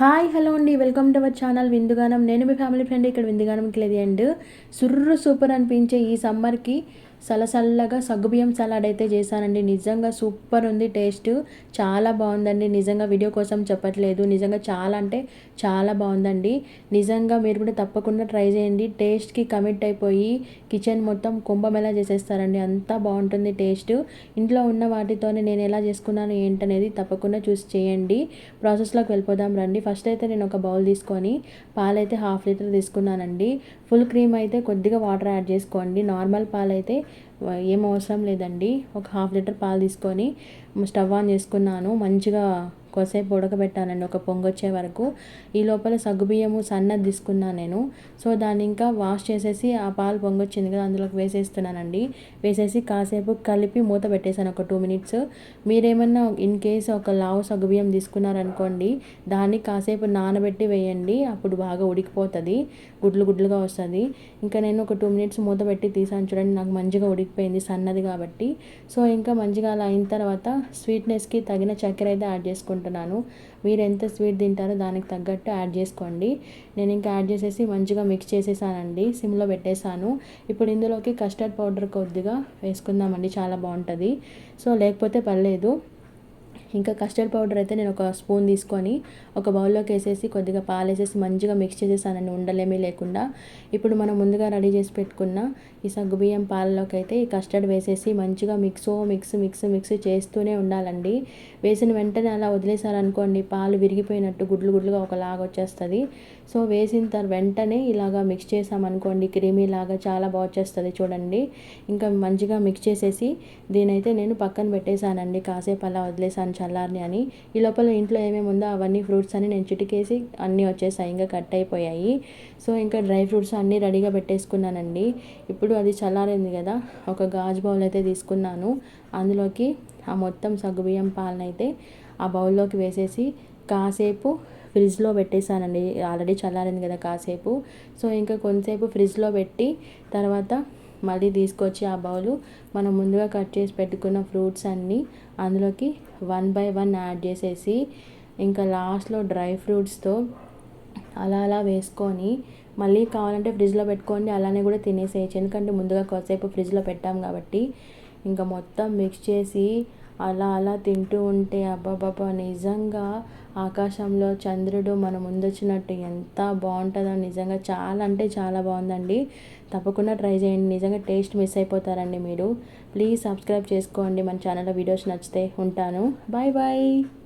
Hi hello అండి. Welcome to our channel విందుగానం. నేను మీ ఫ్యామిలీ ఫ్రెండ్ ఇక్కడ విందుగానంకి లేదు. అండ్ సుర్రు సూపర్ అనిపించే ఈ సమ్మర్కి సలసల్లగా సగ్గుబియ్యం సలాడ్ అయితే చేశానండి. నిజంగా సూపర్ ఉంది టేస్ట్. చాలా బాగుందండి. నిజంగా వీడియో కోసం చెప్పట్లేదు. నిజంగా చాలా అంటే చాలా బాగుందండి. నిజంగా మీరు కూడా తప్పకుండా ట్రై చేయండి. టేస్ట్కి కమిట్ అయిపోయి కిచెన్ మొత్తం కుంభమేళా చేసేస్తారండి. అంతా బాగుంటుంది టేస్ట్. ఇంట్లో ఉన్న వాటితోనే నేను ఎలా చేసుకున్నాను ఏంటనేది తప్పకుండా చూసి చేయండి. ప్రాసెస్లోకి వెళ్ళిపోదాం రండి. ఫస్ట్ అయితే నేను ఒక బౌల్ తీసుకొని పాలైతే హాఫ్ లీటర్ తీసుకున్నానండి. ఫుల్ క్రీమ్ అయితే కొద్దిగా వాటర్ యాడ్ చేసుకోండి. నార్మల్ పాలైతే ఏం అవసరం లేదండి. ఒక హాఫ్ లీటర్ పాలు తీసుకొని స్టవ్ ఆన్ చేసుకున్నాను. మంచిగా కొద్దిసేపు ఉడకబెట్టానండి. ఒక పొంగొచ్చే వరకు. ఈ లోపల సగ్గుబియ్యము సన్నది తీసుకున్నాను నేను. సో దాన్ని ఇంకా వాష్ చేసేసి ఆ పాలు పొంగొచ్చింది కదా అందులోకి వేసేస్తున్నానండి. వేసేసి కాసేపు కలిపి మూత పెట్టేశాను ఒక టూ మినిట్స్. మీరేమన్నా ఇన్ కేస్ ఒక లావు సగ్గుబియ్యం తీసుకున్నారనుకోండి దాన్ని కాసేపు నానబెట్టి వేయండి. అప్పుడు బాగా ఉడికిపోతుంది. గుడ్లు గుడ్లుగా వస్తుంది. ఇంకా నేను ఒక టూ మినిట్స్ మూత పెట్టి తీసాను చూడండి నాకు మంచిగా ఉడికిపోయింది సన్నది కాబట్టి. సో ఇంకా మంచిగా అలా అయిన తర్వాత స్వీట్నెస్కి తగిన చక్కెర అయితే యాడ్ చేసుకుంటాను అనుకుంటున్నాను. మీరు ఎంత స్వీట్ తింటారో దానికి తగ్గట్టు యాడ్ చేసుకోండి. నేను ఇంకా యాడ్ చేసేసి మంచిగా మిక్స్ చేసేసానండి. సిమ్లో పెట్టేశాను. ఇప్పుడు ఇందులోకి కస్టర్డ్ పౌడర్ కొద్దిగా వేసుకుందామండి. చాలా బాగుంటుంది. సో లేకపోతే పర్లేదు. ఇంకా కస్టర్డ్ పౌడర్ అయితే నేను ఒక స్పూన్ తీసుకొని ఒక బౌల్లోకి వేసేసి కొద్దిగా పాలు వేసేసి మంచిగా మిక్స్ చేసేసానండి ఉండలేమీ లేకుండా. ఇప్పుడు మనం ముందుగా రెడీ చేసి పెట్టుకున్న ఈ సగ్గుబియ్యం పాలలోకి అయితే ఈ కస్టర్డ్ వేసేసి మంచిగా మిక్స్ మిక్స్ మిక్స్ మిక్స్ చేస్తూనే ఉండాలండి. వేసిన వెంటనే అలా వదిలేసారనుకోండి పాలు విరిగిపోయినట్టు గుడ్లు గుడ్లుగా ఒకలాగా వచ్చేస్తుంది. సో వేసిన తర్వాత వెంటనే ఇలాగా మిక్స్ చేసామనుకోండి క్రీమీ లాగా చాలా బాగా వచ్చేస్తుంది చూడండి. ఇంకా మంచిగా మిక్స్ చేసేసి దీనైతే నేను పక్కన పెట్టేశానండి కాసేపు అలా వదిలేసాను చల్లారిని అని. ఈ లోపల ఇంట్లో ఏమేమి ఉందో అవన్నీ ఫ్రూట్స్ అని నేను చిటికేసి అన్నీ వచ్చేసాయి. ఇంకా కట్ అయిపోయాయి. సో ఇంకా డ్రై ఫ్రూట్స్ అన్నీ రెడీగా పెట్టేసుకున్నానండి. ఇప్పుడు అది చల్లారింది కదా ఒక గాజు బౌల్ అయితే తీసుకున్నాను. అందులోకి ఆ మొత్తం సగ్గుబియ్యం పాలన అయితే ఆ బౌల్లోకి వేసేసి కాసేపు ఫ్రిడ్జ్లో పెట్టేశానండి. ఆల్రెడీ చల్లారింది కదా కాసేపు. సో ఇంకా కొంతసేపు ఫ్రిడ్జ్లో పెట్టి తర్వాత మళ్ళీ తీసుకొచ్చి ఆ బౌలు మనం ముందుగా కట్ చేసి పెట్టుకున్న ఫ్రూట్స్ అన్నీ అందులోకి వన్ బై వన్ యాడ్ చేసేసి ఇంకా లాస్ట్లో డ్రై ఫ్రూట్స్తో అలా అలా వేసుకొని మళ్ళీ కావాలంటే ఫ్రిడ్జ్లో పెట్టుకోండి అలానే కూడా తినేసేయచ్చు. ఎందుకంటే ముందుగా కొద్దిసేపు ఫ్రిడ్జ్లో పెట్టాం కాబట్టి ఇంకా మొత్తం మిక్స్ చేసి అలా అలా తింటూ ఉంటే అబ్బాబాబా నిజంగా ఆకాశంలో చంద్రుడు మన ముందొచ్చినట్టు ఎంత బాగుంటుందో నిజంగా చాలా అంటే చాలా బాగుందండి తప్పకుండా ట్రై చేయండి. నిజంగా టేస్ట్ మిస్ అయిపోతారండి మీరు. ప్లీజ్ సబ్స్క్రైబ్ చేసుకోండి. మన ఛానల్లో వీడియోస్ నచ్చితే ఉంటాను. Bye bye.